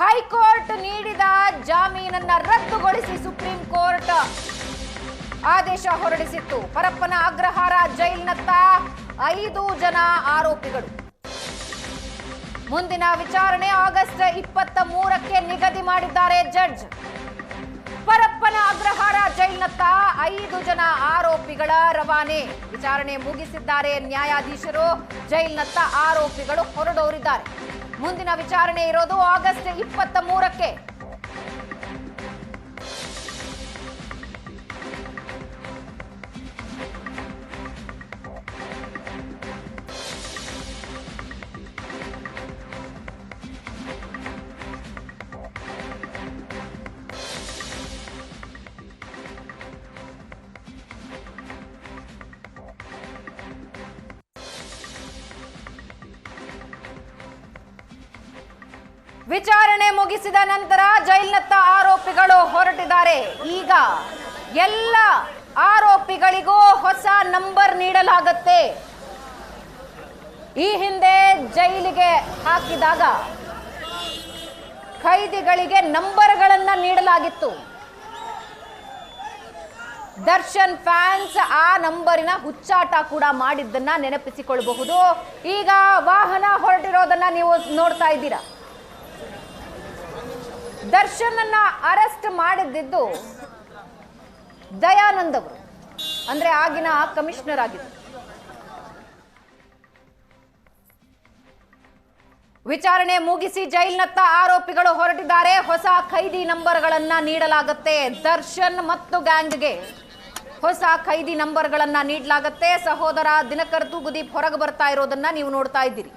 High court ನೀಡಿದ ಜಾಮೀನನ್ನ ರದ್ದುಗೊಳಿಸಿ supreme court ಆದೇಶ ಹೊರಡಿಸಿತ್ತು. ಪರಪ್ಪನ ಅಗ್ರಹಾರ ಜೈಲಿನತ್ತ ಐದು ಜನ ಆರೋಪಿಗಳು. ಮುಂದಿನ ವಿಚಾರಣೆ ಆಗಸ್ಟ್ ಇಪ್ಪತ್ತ ಮೂರಕ್ಕೆ ನಿಗದಿ ಮಾಡಿದ್ದಾರೆ ಜಡ್ಜ್. ಪರಪ್ಪನ ಅಗ್ರಹಾರ ಜೈಲಿನತ್ತ ಐದು ಜನ ಆರೋಪಿಗಳ ರವಾನೆ. ವಿಚಾರಣೆ ಮುಗಿಸಿದ್ದಾರೆ ನ್ಯಾಯಾಧೀಶರು. ಜೈಲಿನತ್ತ ಆರೋಪಿಗಳು ಹೊರಡೋರಿದ್ದಾರೆ. ಮುಂದಿನ ವಿಚಾರಣೆ ಇರೋದು ಆಗಸ್ಟ್ ಇಪ್ಪತ್ತ ಮೂರಕ್ಕೆ. ವಿಚಾರಣೆ ಮುಗಿಸಿದ ನಂತರ ಜೈಲಿನತ್ತ ಆರೋಪಿಗಳು ಹೊರಟಿದ್ದಾರೆ. ಈಗ ಎಲ್ಲ ಆರೋಪಿಗಳಿಗೂ ಹೊಸ ನಂಬರ್ ನೀಡಲಾಗತ್ತೆ. ಈ ಹಿಂದೆ ಜೈಲಿಗೆ ಹಾಕಿದಾಗ ಖೈದಿಗಳಿಗೆ ನಂಬರ್ಗಳನ್ನು ನೀಡಲಾಗಿತ್ತು. ದರ್ಶನ್ ಫ್ಯಾನ್ಸ್ ಆ ನಂಬರಿನ ಹುಚ್ಚಾಟ ಕೂಡ ಮಾಡಿದ್ದನ್ನ ನೆನಪಿಸಿಕೊಳ್ಳಬಹುದು ಈಗ ವಾಹನ ಹೊರಟಿರೋದನ್ನ ನೀವು ನೋಡ್ತಾ ಇದ್ದೀರಾ? ದರ್ಶನ್ ಅನ್ನ ಅರೆಸ್ಟ್ ಮಾಡಿದ್ದು ದಯಾನಂದ್ ಅವರು ಅಂದ್ರೆ ಆಗಿನ ಕಮಿಷನರ್ ಆಗಿದ್ದರು ವಿಚಾರಣೆ ಮುಗಿಸಿ ಜೈಲಿನತ್ತ ಆರೋಪಿಗಳು ಹೊರಟಿದ್ದಾರೆ. ಹೊಸ ಖೈದಿ ನಂಬರ್ಗಳನ್ನ ನೀಡಲಾಗುತ್ತೆ. ದರ್ಶನ್ ಮತ್ತು ಗ್ಯಾಂಗ್ಗೆ ಹೊಸ ಖೈದಿ ನಂಬರ್ಗಳನ್ನ ನೀಡಲಾಗುತ್ತೆ. ಸಹೋದರ ದಿನಕರ್ ತೂಗುದೀಪ್ ಹೊರಗೆ ಬರ್ತಾ ಇರೋದನ್ನ ನೀವು ನೋಡ್ತಾ ಇದ್ದೀರಿ.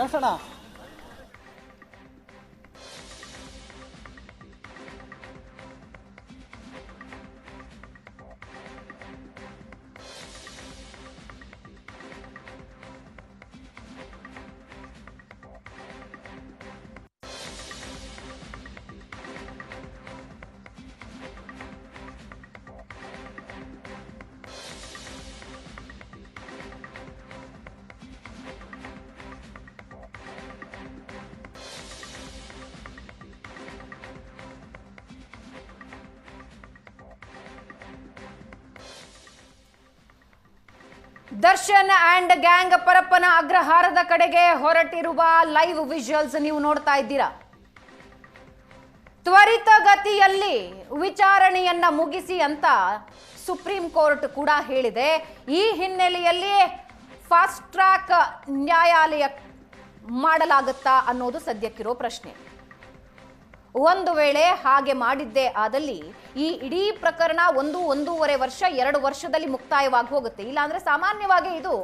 但是呢 ದರ್ಶನ್ ಅಂಡ್ ಗ್ಯಾಂಗ್ ಪರಪ್ಪನ ಅಗ್ರಹಾರದ ಕಡೆಗೆ ಹೊರಟಿರುವ ಲೈವ್ ವಿಜುವಲ್ಸ್ ನೀವು ನೋಡ್ತಾ ಇದ್ದೀರಾ? ತ್ವರಿತಗತಿಯಲ್ಲಿ ವಿಚಾರಣೆಯನ್ನ ಮುಗಿಸಿ ಅಂತ ಸುಪ್ರೀಂ ಕೋರ್ಟ್ ಕೂಡ ಹೇಳಿದೆ. ಈ ಹಿನ್ನೆಲೆಯಲ್ಲಿ ಫಾಸ್ಟ್ ಟ್ರ್ಯಾಕ್ ನ್ಯಾಯಾಲಯ ಮಾಡಲಾಗುತ್ತಾ ಅನ್ನೋದು ಸದ್ಯಕ್ಕಿರೋ ಪ್ರಶ್ನೆ. ಒಂದು ವೇಳೆ ಹಾಗೆ ಮಾಡಿದ್ದೇ ಆದಲ್ಲಿ ಈ ಇಡೀ ಪ್ರಕರಣ ಒಂದು ಒಂದೂವರೆ ವರ್ಷ, ಎರಡು ವರ್ಷದಲ್ಲಿ ಮುಕ್ತಾಯವಾಗಿ ಹೋಗುತ್ತೆ. ಇಲ್ಲಾಂದ್ರೆ ಸಾಮಾನ್ಯವಾಗಿ ಇದು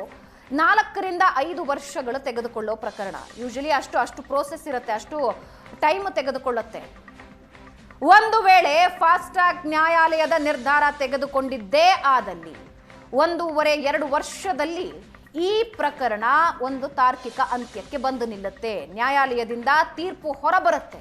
ನಾಲ್ಕರಿಂದ ಐದು ವರ್ಷಗಳು ತೆಗೆದುಕೊಳ್ಳೋ ಪ್ರಕರಣ. ಯೂಶಲಿ ಅಷ್ಟು ಅಷ್ಟು ಪ್ರೋಸೆಸ್ ಇರುತ್ತೆ, ಅಷ್ಟು ಟೈಮ್ ತೆಗೆದುಕೊಳ್ಳುತ್ತೆ. ಒಂದು ವೇಳೆ ಫಾಸ್ಟ್ ಟ್ರ್ಯಾಕ್ ನ್ಯಾಯಾಲಯದ ನಿರ್ಧಾರ ತೆಗೆದುಕೊಂಡಿದ್ದೇ ಆದಲ್ಲಿ, ಒಂದೂವರೆ, ಎರಡು ವರ್ಷದಲ್ಲಿ ಈ ಪ್ರಕರಣ ಒಂದು ತಾರ್ಕಿಕ ಅಂತ್ಯಕ್ಕೆ ಬಂದು ನಿಲ್ಲುತ್ತೆ. ನ್ಯಾಯಾಲಯದಿಂದ ತೀರ್ಪು ಹೊರಬರುತ್ತೆ.